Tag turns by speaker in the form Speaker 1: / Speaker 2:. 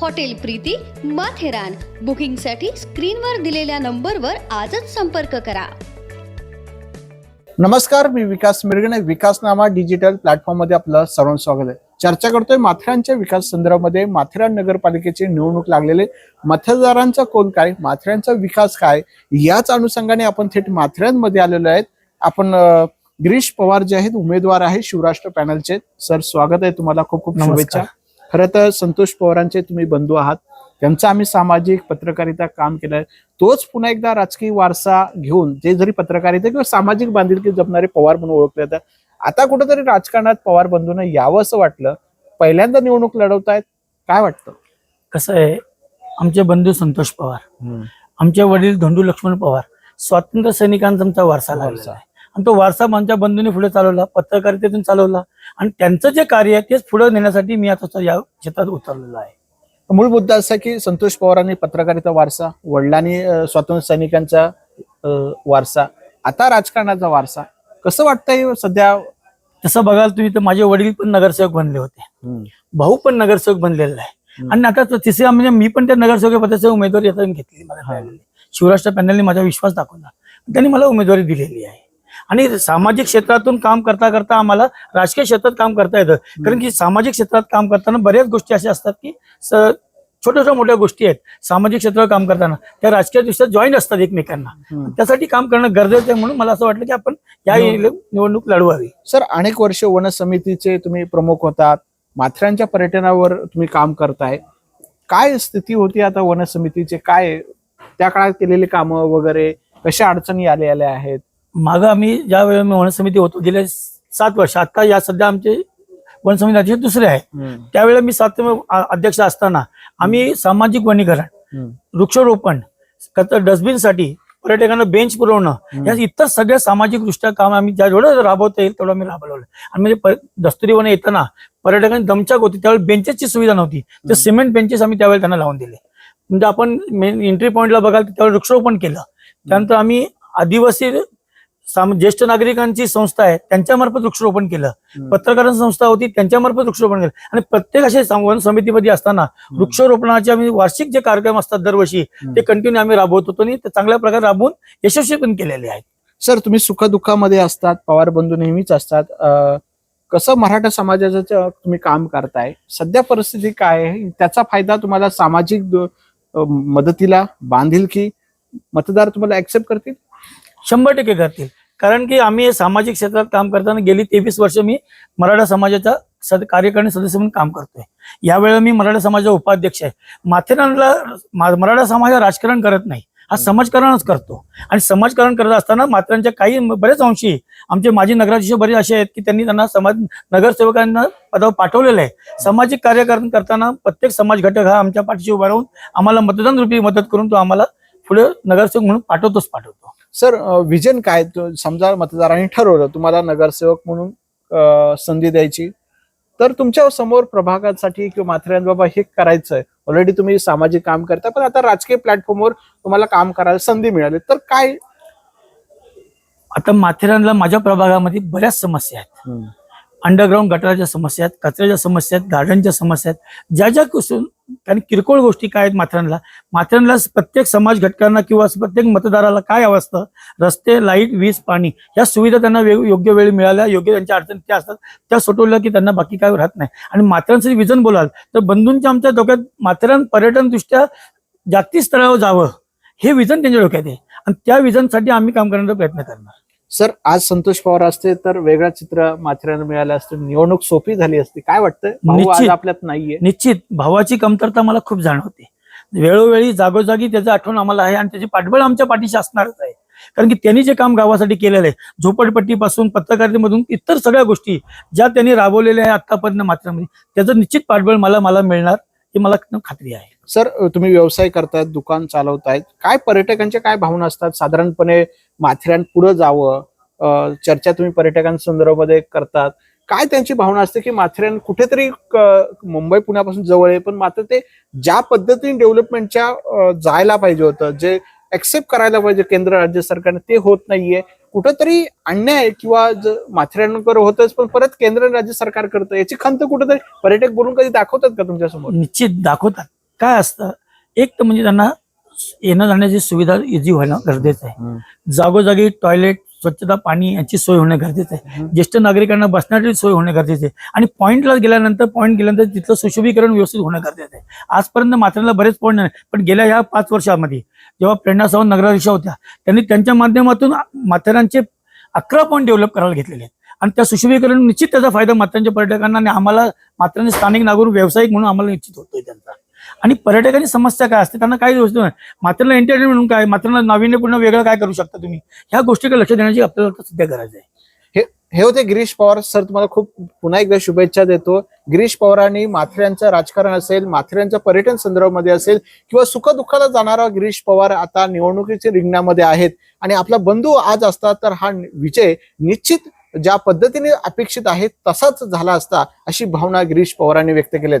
Speaker 1: Hotel Preeti Matheran बुकिंगसाठी स्क्रीनवर दिलेल्या नंबरवर आजच संपर्क करा.
Speaker 2: नमस्कार मी विकास मिरगणे विकासनामा डिजिटल प्लॅटफॉर्ममध्ये आपलं सर्वांचं स्वागत आहे. चर्चा करतोय माथेरानच्या विकास संदर्भामध्ये. माथेरान नगरपालिकेची निवडणूक लागलेले मतदारांचा कोल काय माथेरानचा विकास काय याच अनुषंगाने आपण थेट माथेरानमध्ये आलेलो आहेत. आपण गिरीश पवार जे आहेत उमेदवार आहेत शिवराष्ट्र पॅनलचे सर स्वागत आहे तुम्हाला. खूप खूप
Speaker 3: नमस्कार.
Speaker 2: शुभेच्छा. खरं तर संतोष पवारांचे तुम्ही बंधू आहात. त्यांचं आम्ही सामाजिक पत्रकारिता काम केलंय. तोच पुन्हा एकदा राजकीय वारसा घेऊन जे जरी पत्रकारिता किंवा सामाजिक बांधिलकी जपणारे पवार म्हणून ओळखले जातात आता कुठेतरी राजकारणात पवार बंधूंना यावं असं वाटलं. पहिल्यांदा निवडणूक लढवतायत. काय वाटतं?
Speaker 3: कसं आहे आमचे बंधू संतोष पवार आमचे वडील धोंडू लक्ष्मण पवार स्वातंत्र्य सैनिकांचा आमचा वारसा. लागलेला आहे. आणि तो वारसा आमच्या बंधूंनी पुढे चालवला पत्रकारितेतून चालवला. आणि त्यांचं जे कार्य आहे तेच पुढे नेण्यासाठी मी आता या क्षेत्रात उतरलेलो आहे.
Speaker 2: मूळ मुद्दा असा की संतोष पवारांनी पत्रकारिता वारसा वडिलांनी स्वातंत्र्य सैनिकांचा वारसा आता राजकारणाचा वारसा कसं वाटतंय सध्या?
Speaker 3: तसं बघाल तुम्ही तर माझे वडील पण नगरसेवक बनले होते. भाऊ पण नगरसेवक बनलेला आहे. आणि आता तिसऱ्या म्हणजे मी पण त्या नगरसेवक पदाची उमेदवारी आता घेतली मिळालेली. शिवराष्ट्र पॅनलने माझा विश्वास दाखवला. त्यांनी मला उमेदवारी दिलेली आहे. आणि सामाजिक क्षेत्रातून काम करता करता आम्हाला राजकीय क्षेत्रात काम करता येतं. कारण की सामाजिक क्षेत्रात काम करताना बऱ्याच गोष्टी अशा असतात की छोट्या छोट्या मोठ्या गोष्टी आहेत. सामाजिक क्षेत्रावर काम करताना त्या राजकीय दृष्ट्या जॉईन असतात एकमेकांना. त्यासाठी काम करणं गरजेचं आहे म्हणून मला असं वाटलं की आपण या निवडणूक लढवावी.
Speaker 2: सर अनेक वर्ष वन समितीचे तुम्ही प्रमुख होतात. माथेरानच्या पर्यटनावर तुम्ही काम करताय. काय स्थिती होती आता वन समितीचे? काय त्या काळात केलेली कामं वगैरे? कशा अडचणी आल्या आहेत?
Speaker 3: मागं आम्ही ज्या वेळेला मी वन समिती होतो गेले सात वर्ष आता या सध्या आमचे वन समिती अध्यक्ष दुसरे आहे. त्यावेळेला मी सात अध्यक्ष असताना आम्ही सामाजिक वनीकरण वृक्षारोपण डस्टबिनसाठी पर्यटकांना बेंच पुरवणं या इतर सगळ्या सामाजिक दृष्ट्या काम आम्ही ज्या जेवढं राबवता येईल तेवढं आम्ही राबवलं. आणि म्हणजे वन येताना पर्यटकांची दमछाक होती त्यावेळेला बेंचेसची सुविधा नव्हती. ते सिमेंट बेंचेस आम्ही त्यावेळेला त्यांना लावून दिले. म्हणजे आपण मेन एंट्री पॉईंटला बघाल तर त्यावेळेला वृक्षारोपण केलं. त्यानंतर आम्ही आदिवासी ज्येष्ठ नागरिकांची संस्था आहे त्यांच्यामार्फत वृक्षारोपण केलं. पत्रकारांची संस्था होती त्यांच्यामार्फत वृक्षारोपण केलं. आणि प्रत्येक असे वन समितीमध्ये असताना वृक्षारोपणाचे आम्ही वार्षिक जे कार्यक्रम असतात दरवर्षी ते कंटिन्यू आम्ही राबवत होतो आणि ते चांगल्या प्रकारे राबवून यशस्वी पण केलेले आहेत.
Speaker 2: सर तुम्ही सुखदुःखामध्ये असतात पवार बंधू नेहमीच असतात. कसं मराठा समाजाचं तुम्ही काम करताय? सध्या परिस्थिती काय आहे? त्याचा फायदा तुम्हाला सामाजिक मदतीला बांधिलकी मतदार तुम्हाला ऍक्सेप्ट करतील?
Speaker 3: शंभर टक्के करतील. कारण की आम्ही सामाजिक क्षेत्रात काम करताना गेली तेवीस वर्ष मी मराठा समाजाचा सद कार्यकारिणी सदस्य म्हणून काम करतोय. यावेळेला मी मराठा समाजाचा उपाध्यक्ष आहे. माथेरानला मा- मराठा समाज हा राजकारण करत नाही. हा समाजकारणच करतो. आणि समाजकारण करत असताना माथेरानच्या काही बरेच अंशी आमचे माजी नगराध्यक्ष बरेच असे आहेत की त्यांनी त्यांना समाज नगरसेवकांना पदावर पाठवलेलं आहे. सामाजिक कार्यकरण करताना प्रत्येक समाज घटक हा आमच्या पाठीशी उभा राहून आम्हाला मतदान रूपी मदत करून तो आम्हाला पुढे नगरसेवक म्हणून पाठवतोच पाठवतो.
Speaker 2: सर विजन काय? तो समजा मतदारांनी ठरवलं तुम्हाला नगरसेवक म्हणून संधी द्यायची तर तुमच्यासमोर प्रभागासाठी किंवा माथेरान बाबा हे करायचंय. ऑलरेडी तुम्ही सामाजिक काम करता पण आता राजकीय प्लॅटफॉर्मवर तुम्हाला काम करायला संधी मिळाली. तर काय?
Speaker 3: आता माथेरानला माझ्या प्रभागामध्ये बऱ्याच समस्या आहेत. अंडरग्राऊंड गटाराच्या समस्या आहेत कचऱ्याच्या समस्या आहेत गार्डनच्या समस्या आहेत. ज्या ज्या कुसून कारण किरकोळ गोष्टी काय आहेत माथेरानला माथेरानला प्रत्येक समाज घटकांना किंवा प्रत्येक मतदाराला काय हवं असतं? रस्ते लाइट वीज पाणी या सुविधा त्यांना वेग- योग्य वेळ मिळाल्या योग्य त्यांच्या अडचणी त्या असतात. त्या सोडवल्या की त्यांना बाकी काय राहत नाही. आणि माथेरानचं विजन बोलाल तर बंधूंच्या आमच्या डोक्यात माथेरान पर्यटनदृष्ट्या जागतिक स्तरावर जावं हे विजन त्यांच्या डोक्यात आहे. आणि त्या विजनसाठी आम्ही काम करण्याचा प्रयत्न करणार.
Speaker 2: सर आज संतोष पवार असते तर वेगळं चित्र माथेरान मिळालं असतं. निवडणूक सोपी झाली असती. काय वाटतं भाऊ आज
Speaker 3: निश्चित.
Speaker 2: आपल्यात नाहीये.
Speaker 3: निश्चित. भावाची कमतरता मला खूप जाणवते. वेळोवेळी जागोजागी त्याचं आठवण आम्हाला आहे आणि त्याची पाठबळ आमच्या पाठीशी असणारच आहे. कारण की त्यांनी जे काम गावासाठी केलेलं आहे झोपडपट्टीपासून पत्रकारितेमधून इतर सगळ्या गोष्टी ज्या त्यांनी राबवलेल्या आहे आतापर्यंत मात्र त्याचं निश्चित पाठबळ मला मला मिळणार. ही मला खात्री आहे.
Speaker 2: सर तुम्ही व्यवसाय करतायत दुकान चालवतायत. काय पर्यटकांच्या काय भावना असतात? साधारणपणे माथेरान पुढे जावं चर्चा तुम्ही पर्यटकांसंदर्भामध्ये करतात. काय त्यांची भावना असते की माथेरान कुठेतरी मुंबई पुण्यापासून जवळ आहे पण मात्र ते ज्या पद्धतीने डेव्हलपमेंटच्या जायला पाहिजे होतं जे एक्सेप्ट करायला पाहिजे केंद्र राज्य सरकारने. ते होत नाहीये. कुठंतरी अन्याय किंवा माथेरानकर होतच पण परत केंद्र राज्य सरकार करतं. याची खंत कुठेतरी पर्यटक बोलून कधी दाखवतात का तुमच्यासमोर?
Speaker 3: निश्चित दाखवतात. काय असतं? एक तर म्हणजे त्यांना येणं जाण्याची सुविधा इझी व्हायला गरजेचं आहे. जागोजागी टॉयलेट स्वच्छता पाणी यांची सोय होणं गरजेचं आहे. ज्येष्ठ नागरिकांना बसण्याची सोय होणं गरजेचं आहे. आणि पॉईंटला गेल्यानंतर पॉईंट गेल्यानंतर तिथलं सुशोभीकरण व्यवस्थित होणं गरजेचं आहे. आजपर्यंत माथेरानला बरेच पॉईंट नाही पण गेल्या ह्या पाच वर्षामध्ये जेव्हा प्रेरणा सावंत नगराध्यक्षा होत्या त्यांनी त्यांच्या माध्यमातून माथेरानचे अकरा पॉईंट डेव्हलप करायला घेतलेले आहेत. आणि त्या सुशोभीकरण निश्चित त्याचा फायदा माथेरानच्या पर्यटकांना आणि आम्हाला माथेरान स्थानिक नागरिक व्यावसायिक म्हणून आम्हाला निश्चित होतोय त्यांचा. आणि पर्यटकांची समस्या काय असते त्यांना काय गोष्ट नाही. माथेरानला एंटरटेनमेंट म्हणून काय मात्रांना नाविन्यपूर्ण वेगळं काय करू शकता तुम्ही? ह्या गोष्टीकडे लक्ष देण्याची आपल्याला सध्या गरज आहे.
Speaker 2: हे हे होते गिरीश पवार सर तुम्हाला खूप पुन्हा एकदा शुभेच्छा देतो. गिरीश पवारांनी माथेरानचं राजकारण असेल माथेरानच्या पर्यटन संदर्भामध्ये असेल किंवा सुखदुःखाला जाणारा गिरीश पवार आता निवडणुकीच्या रिंगणामध्ये आहेत. आणि आपला बंधू आज असता तर हा विजय निश्चित ज्या पद्धतीने अपेक्षित आहे तसाच झाला असता अशी भावना गिरीश पवारांनी व्यक्त केल्यात.